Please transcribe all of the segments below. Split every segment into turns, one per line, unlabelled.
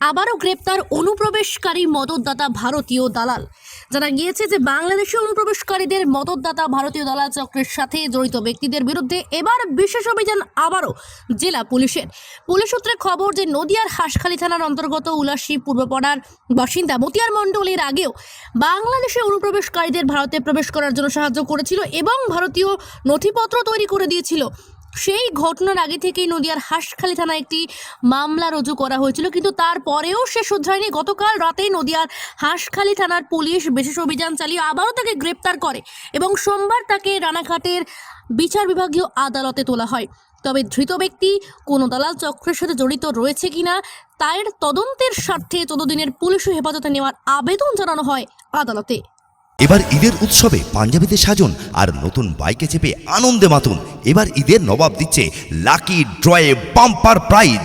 আবারও গ্রেপ্তার অনুপ্রবেশকারী মদতদাতা ভারতীয় দালাল। জানা গিয়েছে যে বাংলাদেশে অনুপ্রবেশকারীদের মদতদাতা ভারতীয় দালাল চক্রের সাথে জড়িত ব্যক্তিদের বিরুদ্ধে এবার বিশেষ অভিযান আবারও জেলা পুলিশের। পুলিশ সূত্রে খবর যে নদিয়ার হাঁসখালী থানার অন্তর্গত উলাসী পূর্বপাড়ার বাসিন্দা মতিয়ার মণ্ডল এর আগেও বাংলাদেশে অনুপ্রবেশকারীদের ভারতে প্রবেশ করার জন্য সাহায্য করেছিল এবং ভারতীয় নথিপত্র তৈরি করে দিয়েছিল। সেই ঘটনার আগে থেকেই নদিয়ার হাঁসখালী থানায় একটি মামলা রুজু করা হয়েছিল, কিন্তু তারপরেও সে শুধরায়নি গতকাল রাতে নদিয়ার হাঁসখালী থানার পুলিশ বিশেষ অভিযান চালিয়ে আবারও তাকে গ্রেপ্তার করে এবং সোমবার তাকে রানাঘাটের বিচার বিভাগীয় আদালতে তোলা হয়। তবে ধৃত ব্যক্তি কোনো দালাল চক্রের সাথে জড়িত রয়েছে কিনা, তার তদন্তের স্বার্থে চোদ্দ দিনের পুলিশ হেফাজতে নেওয়ার আবেদন জানানো হয় আদালতে।
এবার ঈদের উৎসবে পাঞ্জাবিতে সাজুন আর নতুন বাইকে চেপে আনন্দে মাতুন। এবার ঈদের নবাব দিচ্ছে লাকি ড্রয়ে বাম্পার প্রাইজ।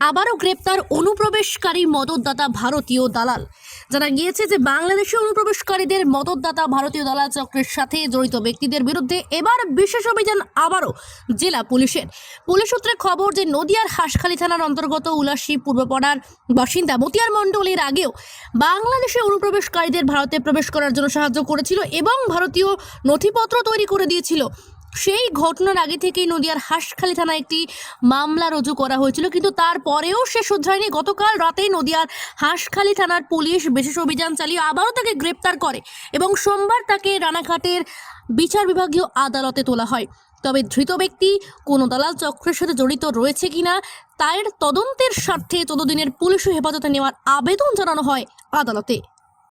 আবারও গ্রেপ্তার অনুপ্রবেশকারী মদতদাতা ভারতীয় দালাল। জানা গিয়েছে যে বাংলাদেশে অনুপ্রবেশকারীদের মদতদাতা ভারতীয় দালাল চক্রের সাথে জড়িত ব্যক্তিদের বিরুদ্ধে এবার বিশেষ অভিযান আবারও জেলা পুলিশের। পুলিশ সূত্রে খবর যে নদিয়ার হাঁসখালী থানার অন্তর্গত উলাসী পূর্বপাড়ার বাসিন্দা মতিয়ার মণ্ডল এর আগেও বাংলাদেশে অনুপ্রবেশকারীদের ভারতে প্রবেশ করার জন্য সাহায্য করেছিল এবং ভারতীয় নথিপত্র তৈরি করে দিয়েছিল। সেই ঘটনার আগে থেকেই নদিয়ার হাঁসখালী থানায় একটি মামলা রুজু করা হয়েছিল, কিন্তু তারপরেও সে শুধরায়নি গতকাল রাতে নদিয়ার হাঁসখালী থানার পুলিশ বিশেষ অভিযান চালিয়ে আবারও তাকে গ্রেপ্তার করে এবং সোমবার তাকে রানাঘাটের বিচার বিভাগীয় আদালতে তোলা হয়। তবে ধৃত ব্যক্তি কোনো দালাল চক্রের সাথে জড়িত রয়েছে কিনা, তার তদন্তের স্বার্থে চোদ্দ দিনের পুলিশ হেফাজতে নেওয়ার আবেদন জানানো হয় আদালতে।